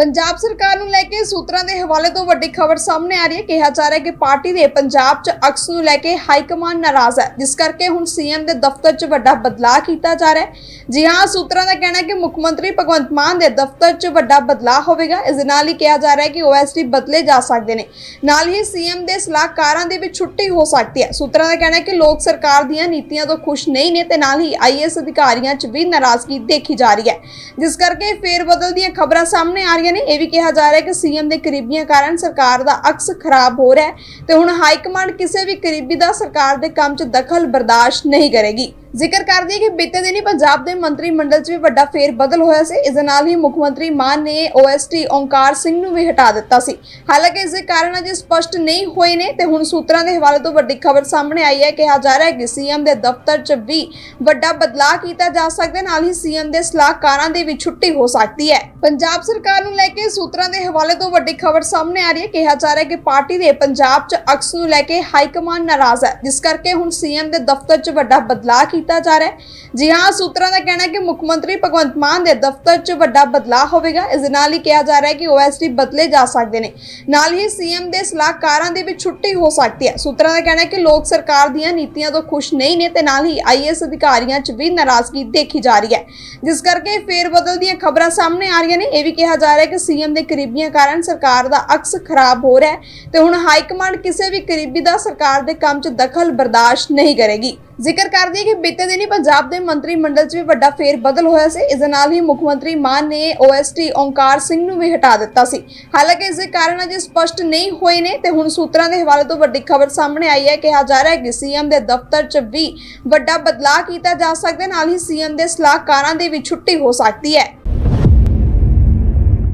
ਪੰਜਾਬ ਸਰਕਾਰ ਨੂੰ ਲੈ ਕੇ ਸੂਤਰਾਂ ਦੇ ਹਵਾਲੇ ਤੋਂ ਵੱਡੀ ਖਬਰ ਸਾਹਮਣੇ ਆ ਰਹੀ ਹੈ। ਕਿਹਾ ਜਾ ਰਿਹਾ ਹੈ ਕਿ ਪਾਰਟੀ ਦੇ ਪੰਜਾਬ 'ਚ ਅਕਸ ਨੂੰ ਲੈ ਕੇ ਹਾਈ ਕਮਾਂਡ ਨਾਰਾਜ਼ ਹੈ। ਜਿਸ ਕਰਕੇ ਹੁਣ ਸੀਐਮ ਦੇ ਦਫ਼ਤਰ 'ਚ ਵੱਡਾ ਬਦਲਾਅ ਕੀਤਾ ਜਾ ਰਿਹਾ ਹੈ। ਜੀ ਹਾਂ, ਸੂਤਰਾਂ ਦਾ ਕਹਿਣਾ ਹੈ ਕਿ ਮੁੱਖ ਮੰਤਰੀ ਭਗਵੰਤ ਮਾਨ ਦੇ ਦਫ਼ਤਰ 'ਚ ਵੱਡਾ ਬਦਲਾਅ ਹੋਵੇਗਾ। ਇਸ ਦੇ ਨਾਲ ਹੀ ਕਿਹਾ ਜਾ ਰਿਹਾ ਹੈ ਕਿ ਓਐਸਡੀ ਬਦਲੇ ਜਾ ਸਕਦੇ ਨੇ। ਨਾਲ ਹੀ ਸੀਐਮ ਦੇ ਸਲਾਹਕਾਰਾਂ ਦੀ ਵੀ ਛੁੱਟੀ ਹੋ ਸਕਦੀ ਹੈ। ਸੂਤਰਾਂ ਦਾ ਕਹਿਣਾ ਹੈ ਕਿ ਲੋਕ ਸਰਕਾਰ ਦੀਆਂ ਨੀਤੀਆਂ ਤੋਂ ਖੁਸ਼ ਨਹੀਂ ਨੇ ਤੇ ਨਾਲ ਹੀ ਆਈਐਸ ਅਧਿਕਾਰੀਆਂ 'ਚ ਵੀ ਨਾਰਾਜ਼ਗੀ ਦੇਖੀ ਜਾ ਰਹੀ ਹੈ। ਜਿਸ ਕਰਕੇ ਫੇਰ ਬਦਲ ਦੀਆਂ ਖਬਰਾਂ ਸਾਹਮਣੇ ਆ ਰਹੀਆਂ ਨੇ। ਇਹ ਵੀ ਕਿਹਾ ਜਾ ਰਿਹਾ ਹੈ ਕਿ ਸੀਐਮ ਦੇ ਕਰੀਬੀਆਂ ਕਾਰਨ ਸਰਕਾਰ ਦਾ ਅਕਸ ਖਰਾਬ ਹੋ ਰਿਹਾ ਹੈ ਤੇ ਹੁਣ ਹਾਈ ਕਮਾਂਡ ਕਿਸੇ ਵੀ ਕਰੀਬੀ ਦਾ ਸਰਕਾਰ ਦੇ ਕੰਮ 'ਚ ਦਖਲ ਬਰਦਾਸ਼ਤ ਨਹੀਂ ਕਰੇਗੀ। ਜ਼ਿਕਰ ਕਰਦੀ ਹੈ ਕਿ ਬੀਤੇ ਦਿਨੀ ਪੰਜਾਬ ਦੇ ਮੰਤਰੀ ਮੰਡਲ 'ਚ ਵੀ ਵੱਡਾ ਫੇਰ ਬਦਲ ਹੋਇਆ ਸੀ। ਇਸ ਦੇ ਨਾਲ ਹੀ ਮੁੱਖ ਮੰਤਰੀ ਮਾਨ ਨੇ ਓਐਸਟੀ ਓਂਕਾਰ ਸਿੰਘ ਨੂੰ ਵੀ ਹਟਾ ਦਿੱਤਾ ਸੀ। ਹਾਲਾਂਕਿ ਇਸ ਦੇ ਕਾਰਨ ਅਜੇ ਸਪਸ਼ਟ ਨਹੀਂ ਹੋਏ ਨੇ ਤੇ ਹੁਣ ਸੂਤਰਾਂ ਦੇ ਹਵਾਲੇ ਤੋਂ ਵੱਡੀ ਖਬਰ ਸਾਹਮਣੇ ਆਈ ਹੈ। ਕਿਹਾ ਜਾ ਰਿਹਾ ਹੈ ਕਿ ਸੀਐਮ ਦੇ ਦਫ਼ਤਰ 'ਚ ਵੀ ਵੱਡਾ ਬਦਲਾਅ ਕੀਤਾ ਜਾ ਸਕਦਾ ਨਾਲ ਹੀ ਸੀਐਮ ਦੇ ਸਲਾਹਕਾਰਾਂ ਦੀ ਵੀ ਛੁੱਟੀ ਹੋ ਸਕਦੀ ਹੈ। ਪੰਜਾਬ ਸਰਕਾਰ ਨੂੰ ਲੈ ਕੇ ਸੂਤਰਾਂ ਦੇ ਹਵਾਲੇ ਤੋਂ ਵੱਡੀ ਖਬਰ ਸਾਹਮਣੇ ਆ ਰਹੀ ਹੈ। ਕਿਹਾ ਜਾ ਰਿਹਾ ਹੈ ਕਿ ਪਾਰਟੀ ਦੇ ਪੰਜਾਬ 'ਚ ਅਕਸ ਨੂੰ ਲੈ ਕੇ ਹਾਈ ਕਮਾਂਡ ਨਾਰਾਜ਼ ਹੈ। ਜਿਸ ਕਰਕੇ ਹੁਣ ਸੀਐਮ ਦੇ ਦਫ਼ਤਰ 'ਚ ਵੱਡਾ ਬਦਲਾਅ ਕੀਤਾ ਜਾ ਰਿਹਾ ਹੈ। ਜੀ ਹਾਂ, ਸੂਤਰਾਂ ਦਾ ਕਹਿਣਾ ਹੈ ਕਿ ਮੁੱਖ ਮੰਤਰੀ ਭਗਵੰਤ ਮਾਨ ਦੇ ਦਫ਼ਤਰ 'ਚ ਵੱਡਾ ਬਦਲਾਅ ਹੋਵੇਗਾ। ਇਸ ਦੇ ਨਾਲ ਹੀ ਕਿਹਾ ਜਾ ਰਿਹਾ ਹੈ ਕਿ ਓਐਸਡੀ ਬਦਲੇ ਜਾ ਸਕਦੇ ਨੇ। ਨਾਲ ਹੀ ਸੀਐਮ ਦੇ ਸਲਾਹਕਾਰਾਂ ਦੀ ਵੀ ਛੁੱਟੀ ਹੋ ਸਕਦੀ ਹੈ। ਸੂਤਰਾਂ ਦਾ ਕਹਿਣਾ ਹੈ ਕਿ ਲੋਕ ਸਰਕਾਰ ਦੀਆਂ ਨੀਤੀਆਂ ਤੋਂ ਖੁਸ਼ ਨਹੀਂ ਨੇ ਤੇ ਨਾਲ ਹੀ ਆਈਐਸ ਅਧਿਕਾਰੀਆਂ 'ਚ ਵੀ ਨਾਰਾਜ਼ਗੀ ਦੇਖੀ ਜਾ ਰਹੀ ਹੈ। ਜਿਸ ਕਰਕੇ ਫੇਰ ਬਦਲ ਦੀਆਂ ਖਬਰਾਂ ਸਾਹਮਣੇ ਆ ਰਹੀਆਂ ਨੇ। ਇਹ ਵੀ ਕਿਹਾ ਜਾ ਰਿਹਾ ਹੈ ਕਿ ਸੀਐਮ ਦੇ ਕਰੀਬੀਆਂ ਕਾਰਨ ਸਰਕਾਰ ਦਾ ਅਕਸ ਖਰਾਬ ਹੋ ਰਿਹਾ ਹੈ ਤੇ ਹੁਣ ਹਾਈ ਕਮਾਂਡ ਕਿਸੇ ਵੀ ਕਰੀਬੀ ਦਾ ਸਰਕਾਰ ਦੇ ਕੰਮ 'ਚ ਦਖਲ ਬਰਦਾਸ਼ਤ ਨਹੀਂ ਕਰੇਗੀ। ਜ਼ਿਕਰ ਕਰਦੀ ਹੈ ਕਿ ਬੀਤੇ ਦਿਨੀ ਪੰਜਾਬ ਦੇ ਮੰਤਰੀ ਮੰਡਲ 'ਚ ਵੀ ਵੱਡਾ ਫੇਰ ਬਦਲ ਹੋਇਆ ਸੀ। ਇਸ ਦੇ ਨਾਲ ਹੀ ਮੁੱਖ ਮੰਤਰੀ ਮਾਨ ਨੇ ਓਐਸਟੀ ਓਂਕਾਰ ਸਿੰਘ ਨੂੰ ਵੀ ਹਟਾ ਦਿੱਤਾ ਸੀ। ਹਾਲਾਂਕਿ ਇਸ ਦੇ ਕਾਰਨ ਅਜੇ ਸਪਸ਼ਟ ਨਹੀਂ ਹੋਏ ਨੇ ਤੇ ਹੁਣ ਸੂਤਰਾਂ ਦੇ ਹਵਾਲੇ ਤੋਂ ਵੱਡੀ ਖਬਰ ਸਾਹਮਣੇ ਆਈ ਹੈ। ਕਿਹਾ ਜਾ ਰਿਹਾ ਹੈ ਕਿ ਸੀਐਮ ਦੇ ਦਫ਼ਤਰ 'ਚ ਵੀ ਵੱਡਾ ਬਦਲਾਅ ਕੀਤਾ ਜਾ ਸਕਦਾ ਨਾਲ ਹੀ ਸੀਐਮ ਦੇ ਸਲਾਹਕਾਰਾਂ ਦੀ ਵੀ ਛੁੱਟੀ ਹੋ ਸਕਦੀ ਹੈ।